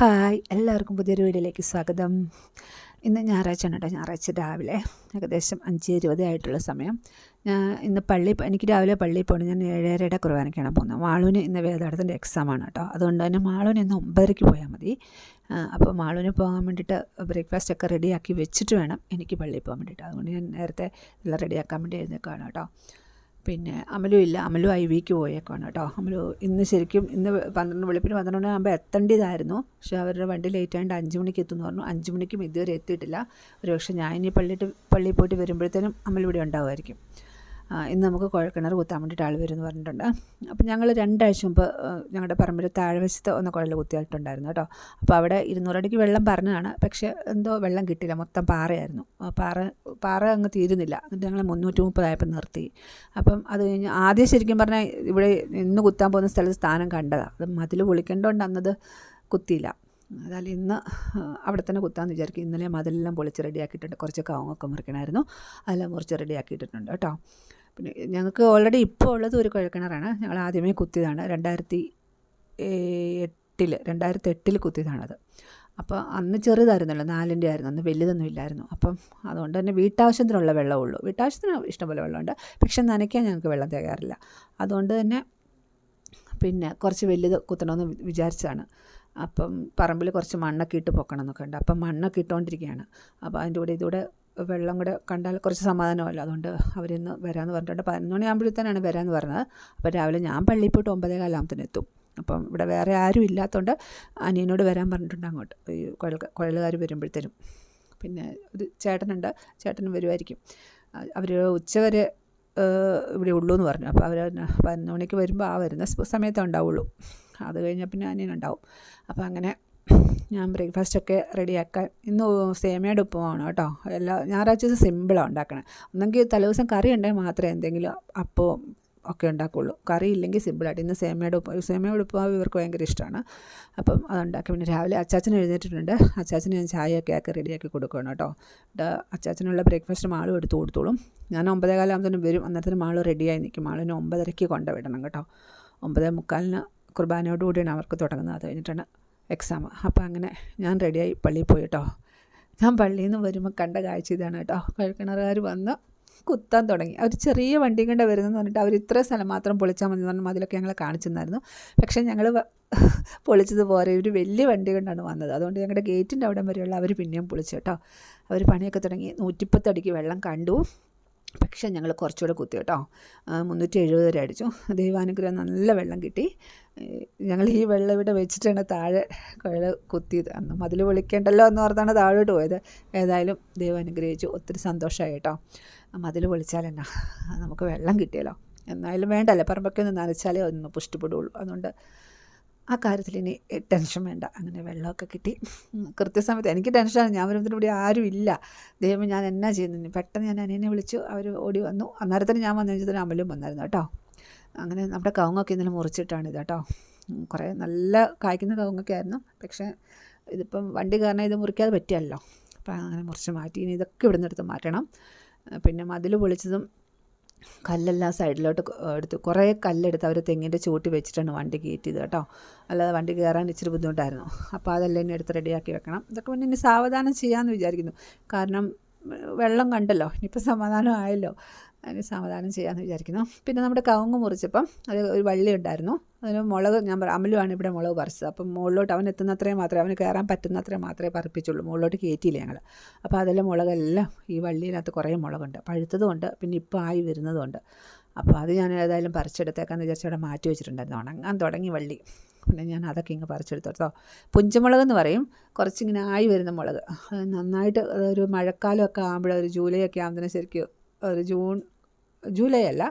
Hi എല്ലാവർക്കും പുതിയൊരു വീഡിയോയിലേക്ക് സ്വാഗതം. ഇന്ന് ഞായറാഴ്ച ആണ് കേട്ടോ. ഞായറാഴ്ച രാവിലെ ഏകദേശം അഞ്ച് ഇരുപത് ആയിട്ടുള്ള സമയം. ഞാൻ ഇന്ന് പള്ളി എനിക്ക് രാവിലെ പള്ളിയിൽ പോകണം. ഞാൻ ഏഴരയുടെ കുർബാനയ്ക്കാണ് പോകുന്നത്. മാളൂന് ഇന്ന് വേദാടത്തിന്റെ എക്സാമാണ് കേട്ടോ. അതുകൊണ്ട് തന്നെ മാളൂന് ഇന്ന് ഒമ്പതരയ്ക്ക് പോയാൽ മതി. അപ്പോൾ മാളൂന് പോകാൻ വേണ്ടിയിട്ട് ബ്രേക്ക്ഫാസ്റ്റ് ഒക്കെ റെഡിയാക്കി വെച്ചിട്ട് വേണം എനിക്ക് പള്ളിയിൽ പോകാൻ വേണ്ടിയിട്ട്. അതുകൊണ്ട് ഞാൻ നേരത്തെ എല്ലാം റെഡിയാക്കാൻ വേണ്ടി എഴുന്നേക്കാണ് കേട്ടോ. പിന്നെ അമലും ഇല്ല. അമലും ഐ വിക്ക് പോയേക്കാണ് കേട്ടോ. അമലു ഇന്ന് ശരിക്കും ഇന്ന് പന്ത്രണ്ട് വെളുപ്പിന് പന്ത്രണ്ട് മണിയാകുമ്പോൾ എത്തേണ്ടതായിരുന്നു. പക്ഷേ അവരുടെ വണ്ടി ലേറ്റ് ആയതുകൊണ്ട് അഞ്ച് മണിക്ക് എത്തുമെന്ന് പറഞ്ഞു. അഞ്ച് മണിക്കും ഇതുവരെ എത്തിയിട്ടില്ല. ഒരു പക്ഷേ ഞാൻ ഇനി പള്ളിയിട്ട് പള്ളിയിൽ പോയിട്ട് വരുമ്പോഴത്തേനും അമൽ ഇവിടെ ഉണ്ടാവുമായിരിക്കും. ഇന്ന് നമുക്ക് കുഴൽക്കിണർ കുത്താൻ വേണ്ടിയിട്ട് ആൾ വരുമെന്ന് പറഞ്ഞിട്ടുണ്ട്. അപ്പം ഞങ്ങൾ രണ്ടാഴ്ച മുമ്പ് ഞങ്ങളുടെ പറമ്പിൽ താഴ്വശത്ത് ഒന്ന് കുഴൽ കുത്തിയിട്ടുണ്ടായിരുന്നു കേട്ടോ. അപ്പോൾ അവിടെ ഇരുന്നൂറടിക്ക് വെള്ളം പറഞ്ഞതാണ്. പക്ഷേ എന്തോ വെള്ളം കിട്ടിയില്ല. മൊത്തം പാറയായിരുന്നു. പാറ പാറ അങ്ങ് തീരുന്നില്ല. എന്നിട്ട് ഞങ്ങൾ മുന്നൂറ്റി മുപ്പതായപ്പോൾ നിർത്തി. അപ്പം അത് കഴിഞ്ഞ് ആദ്യം ശരിക്കും പറഞ്ഞാൽ ഇവിടെ ഇന്ന് കുത്താൻ പോകുന്ന സ്ഥലത്ത് സ്ഥാനം കണ്ടതാണ് അത് മതിൽ പൊളിക്കേണ്ടതുകൊണ്ട് അന്നത് കുത്തിയില്ല. അതായത് ഇന്ന് അവിടെ തന്നെ കുത്താമെന്ന് വിചാരിക്കും. ഇന്നലെ മതിലെല്ലാം പൊളിച്ച് റെഡിയാക്കിയിട്ടുണ്ട്. കുറച്ച് കവങ്ങൊക്കെ മുറിക്കണമായിരുന്നു അതെല്ലാം മുറിച്ച് റെഡിയാക്കിയിട്ടുണ്ട് കേട്ടോ. പിന്നെ ഞങ്ങൾക്ക് ഓൾറെഡി ഇപ്പോൾ ഉള്ളത് ഒരു കുഴൽക്കിണറാണ്. ഞങ്ങൾ ആദ്യമേ കുത്തിയതാണ്. രണ്ടായിരത്തി എട്ടിൽ രണ്ടായിരത്തി എട്ടിൽ കുത്തിയതാണത്. അപ്പോൾ അന്ന് ചെറുതായിരുന്നല്ലോ നാലിന്റെ ആയിരുന്നു അന്ന് വലുതൊന്നും ഇല്ലായിരുന്നു. അപ്പം അതുകൊണ്ട് തന്നെ വീട്ടാവശ്യത്തിനുള്ള വെള്ളമേ ഉള്ളൂ. വീട്ടാവശ്യത്തിന് ഇഷ്ടംപോലെ വെള്ളമുണ്ട്. പക്ഷെ നനയ്ക്കാൻ ഞങ്ങൾക്ക് വെള്ളം തികയാറില്ല. അതുകൊണ്ട് തന്നെ പിന്നെ കുറച്ച് വലുത് കുത്തണമെന്ന് വിചാരിച്ചാണ് അപ്പം പറമ്പിൽ കുറച്ച് മണ്ണൊക്കെ ഇട്ട് പൊക്കണം എന്നൊക്കെ ഉണ്ട്. അപ്പം മണ്ണൊക്കെ ഇട്ടുകൊണ്ടിരിക്കുകയാണ് അപ്പോൾ അതിന്റെ കൂടെ ഇതുകൂടെ വെള്ളം കൂടെ കണ്ടാൽ കുറച്ച് സമാധാനമല്ലോ. അതുകൊണ്ട് അവരിന്ന് വരാമെന്ന് പറഞ്ഞിട്ടുണ്ട്. പതിനൊന്ന് മണിയാകുമ്പോഴത്തേനാണ് വരാമെന്ന് പറഞ്ഞത്. അപ്പോൾ രാവിലെ ഞാൻ പള്ളിയിൽ പോയിട്ട് ഒമ്പതേ കാലാമത്തിന് എത്തും. അപ്പം ഇവിടെ വേറെ ആരും ഇല്ലാത്തതുകൊണ്ട് അനിയനോട് വരാൻ പറഞ്ഞിട്ടുണ്ട് അങ്ങോട്ട്. ഈ കുഴൽ കുഴലുകാർ വരുമ്പോഴത്തേനും. പിന്നെ ഒരു ചേട്ടനുണ്ട്. ചേട്ടനും വരുമായിരിക്കും അവർ ഉച്ചവരെ ഇവിടെ ഉള്ളൂ എന്ന് പറഞ്ഞു അപ്പോൾ അവർ പതിനൊന്ന് മണിക്ക് വരുമ്പോൾ ആ വരുന്ന സമയത്തേ ഉണ്ടാവുള്ളൂ. അത് കഴിഞ്ഞാൽ പിന്നെ അനിയനുണ്ടാവും. അപ്പോൾ അങ്ങനെ ഞാൻ ബ്രേക്ക്ഫാസ്റ്റൊക്കെ റെഡിയാക്കാൻ ഇന്ന് സേമിയയുടെ ഉപ്പുമാണ് കേട്ടോ. എല്ലാ ഞായറാഴ്ച സിമ്പിളാണ് ഉണ്ടാക്കണേ. ഒന്നെങ്കിൽ തലേദിവസം കറി ഉണ്ടെങ്കിൽ മാത്രമേ എന്തെങ്കിലും അപ്പവും ഒക്കെ ഉണ്ടാക്കുള്ളൂ. കറി ഇല്ലെങ്കിൽ സിമ്പിളായിട്ട് ഇന്ന് സേമയുടെ ഉപ്പ് സേമയുടെ ഉപ്പാവ് ഇവർക്ക് ഭയങ്കര ഇഷ്ടമാണ്. അപ്പം അതുണ്ടാക്കി പിന്നെ രാവിലെ അച്ചാച്ചൻ എഴുന്നേറ്റിട്ടുണ്ട്. അച്ചാച്ചന് ഞാൻ ചായയൊക്കെ ആക്കി റെഡിയാക്കി കൊടുക്കണം കേട്ടോ. അച്ചാച്ചനുള്ള ബ്രേക്ക്ഫാസ്റ്റ് മാളും എടുത്ത് കൊടുത്തോളും. ഞാൻ ഒമ്പതേ കാലാകുമ്പോഴത്തേനും വരും. അന്നേരത്തിന് മാൾ റെഡിയായി നിൽക്കും. മാളിന് ഒമ്പതരയ്ക്ക് കൊണ്ടുവിടണം കേട്ടോ. ഒമ്പതേ മുക്കാലിന് കുർബാനയോടുകൂടിയാണ് അവർക്ക് തുടങ്ങുന്നത്. അത് കഴിഞ്ഞിട്ടാണ് എക്സാം അപ്പോൾ അങ്ങനെ ഞാൻ റെഡിയായി പള്ളിയിൽ പോയി കേട്ടോ. ഞാൻ പള്ളിയിൽ നിന്ന് വരുമ്പോൾ കണ്ട കാഴ്ച ഇതാണ് കേട്ടോ. കഴുക്കിണറുകാർ വന്ന് കുത്താൻ തുടങ്ങി. അവർ ചെറിയ വണ്ടി കൊണ്ട് വരുന്നതെന്ന് പറഞ്ഞിട്ട് അവർ ഇത്ര സ്ഥലം മാത്രം പൊളിച്ചാൽ മതി എന്ന് പറഞ്ഞാൽ അതിലൊക്കെ ഞങ്ങളെ കാണിച്ചിരുന്നായിരുന്നു. പക്ഷേ ഞങ്ങൾ പൊളിച്ചത് പോരെ. ഒരു വലിയ വണ്ടി കൊണ്ടാണ് വന്നത്. അതുകൊണ്ട് ഞങ്ങളുടെ ഗേറ്റിന്റെ അവിടം വരെയുള്ള അവർ പിന്നെയും പൊളിച്ചു കേട്ടോ. അവർ പണിയൊക്കെ തുടങ്ങി. നൂറ്റിപ്പത്തടിക്ക് വെള്ളം കണ്ടു. പക്ഷേ ഞങ്ങൾ കുറച്ചുകൂടെ കുത്തി കേട്ടോ. മുന്നൂറ്റി എഴുപത് വരെ അടിച്ചു. ദൈവാനുഗ്രഹം നല്ല വെള്ളം കിട്ടി. ഞങ്ങൾ ഈ വെള്ളം ഇവിടെ വെച്ചിട്ടാണ് താഴെ കുഴൽ കുത്തിയത്. അന്ന് മതിൽ വിളിക്കേണ്ടല്ലോ എന്ന് ഓർത്താണ് താഴോട്ട് പോയത്. ഏതായാലും ദൈവം അനുഗ്രഹിച്ചു ഒത്തിരി സന്തോഷമായി കേട്ടോ. മതിൽ പൊളിച്ചാൽ എന്നാ? നമുക്ക് വെള്ളം കിട്ടിയല്ലോ. എന്നാലും വേണ്ടല്ലേ. പറമ്പൊക്കെ ഒന്ന് നനച്ചാലേ ഒന്ന് പുഷ്ടിപ്പെടുള്ളൂ. അതുകൊണ്ട് ആ കാര്യത്തിൽ ഇനി ടെൻഷൻ വേണ്ട. അങ്ങനെ വെള്ളമൊക്കെ കിട്ടി. കൃത്യസമയത്ത് എനിക്ക് ടെൻഷനാണ്. ഞാൻ വരുമ്പോൾ ഇവിടെ ആരും ഇല്ല. ദൈവം ഞാൻ എന്നാ ചെയ്യുന്നു പെട്ടെന്ന് ഞാൻ അനിയനെ വിളിച്ചു. അവർ ഓടി വന്നു. അന്നേരത്തിന് ഞാൻ വന്നു. കഴിഞ്ഞാൽ അമലും വന്നായിരുന്നു കേട്ടോ. അങ്ങനെ നമ്മുടെ കവുങ്ങൊക്കെ ഇന്നലെ മുറിച്ചിട്ടാണ് ഇത് കേട്ടോ. കുറേ നല്ല കായ്ക്കുന്ന കവുങ്ങൊക്കെ ആയിരുന്നു. പക്ഷേ ഇതിപ്പം വണ്ടി കാരണം ഇത് മുറിക്കാതെ പറ്റിയല്ലോ. അപ്പം അങ്ങനെ മുറിച്ച് മാറ്റി. ഇനി ഇതൊക്കെ ഇവിടുന്ന് എടുത്ത് മാറ്റണം. പിന്നെ മതിൽ പൊളിച്ചതും കല്ലെല്ലാം സൈഡിലോട്ട് എടുത്ത് കുറേ കല്ലെടുത്ത് അവർ തെങ്ങിന്റെ ചൂട്ടി വെച്ചിട്ടാണ് വണ്ടി കയറ്റിയത് കേട്ടോ. അല്ലാതെ വണ്ടി കയറാൻ ഇച്ചിരി ബുദ്ധിമുട്ടായിരുന്നു. അപ്പോൾ അതെല്ലാം ഇനി എടുത്ത് റെഡിയാക്കി വെക്കണം. ഇതൊക്കെ പിന്നെ ഇനി സാവധാനം ചെയ്യാമെന്ന് വിചാരിക്കുന്നു. കാരണം വെള്ളം കണ്ടല്ലോ. ഇനിയിപ്പോൾ സമാധാനം ആയല്ലോ. അതിന് സമാധാനം ചെയ്യാമെന്ന് വിചാരിക്കുന്നു. പിന്നെ നമ്മുടെ കവുങ്ങ് മുറിച്ചപ്പം അത് ഒരു വള്ളി ഉണ്ടായിരുന്നു. അതിന് മുളക് ഞാൻ അമലുമാണ് ഇവിടെ മുളക് പറിച്ചത്. അപ്പം മുകളിലോട്ട് അവൻ എത്തുന്നത്രയും മാത്രമേ അവന് കയറാൻ പറ്റുന്നത്രയും മാത്രമേ പറിപ്പിച്ചുള്ളൂ. മുകളിലോട്ട് കയറ്റിയില്ല ഞങ്ങൾ അപ്പോൾ അതെല്ലാം മുളകെല്ലാം ഈ വള്ളിയിനകത്ത് കുറേ മുളകുണ്ട്. പഴുത്തതുകൊണ്ട് പിന്നെ ഇപ്പോൾ ആയി വരുന്നതുകൊണ്ട് അപ്പോൾ അത് ഞാൻ ഏതായാലും പറിച്ചെടുത്തേക്കാന്ന് വിചാരിച്ച് അവിടെ മാറ്റി വെച്ചിട്ടുണ്ടായിരുന്നു. ഉണങ്ങാൻ തുടങ്ങി വള്ളി. പിന്നെ ഞാൻ അതൊക്കെ ഇങ്ങ് പറിച്ചെടുത്തോ പുഞ്ചമുളക് എന്ന് പറയും. കുറച്ചിങ്ങനെ ആയി വരുന്ന മുളക്. നന്നായിട്ട് ഒരു മഴക്കാലമൊക്കെ ആകുമ്പോഴൊരു ജൂലൈ ഒക്കെ ആകുമ്പോഴത്തേനും ശരിക്കും ഒരു ജൂൺ ജൂലൈ അല്ല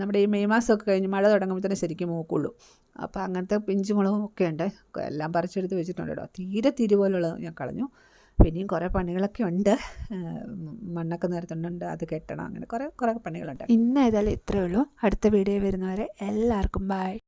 നമ്മുടെ ഈ മെയ് മാസമൊക്കെ കഴിഞ്ഞ് മഴ തുടങ്ങുമ്പോൾ തന്നെ ശരിക്കും മൂക്കുള്ളൂ. അപ്പോൾ അങ്ങനത്തെ പിഞ്ചു മുളകും ഒക്കെ ഉണ്ട്. എല്ലാം പറിച്ചെടുത്ത് വെച്ചിട്ടുണ്ട് കേട്ടോ. തീരെ തിരുപോലുള്ളത് ഞാൻ കളഞ്ഞു. പിന്നെയും കുറേ പണികളൊക്കെ ഉണ്ട്. മണ്ണൊക്കെ നിരത്തുന്നുണ്ട്. അത് കെട്ടണം. അങ്ങനെ കുറേ കുറേ പണികളുണ്ട്. ഇന്ന് ഏതായാലും ഇത്രയേ ഉള്ളൂ. അടുത്ത വീഡിയോ വരുന്നവരെ എല്ലാവർക്കും ബായ്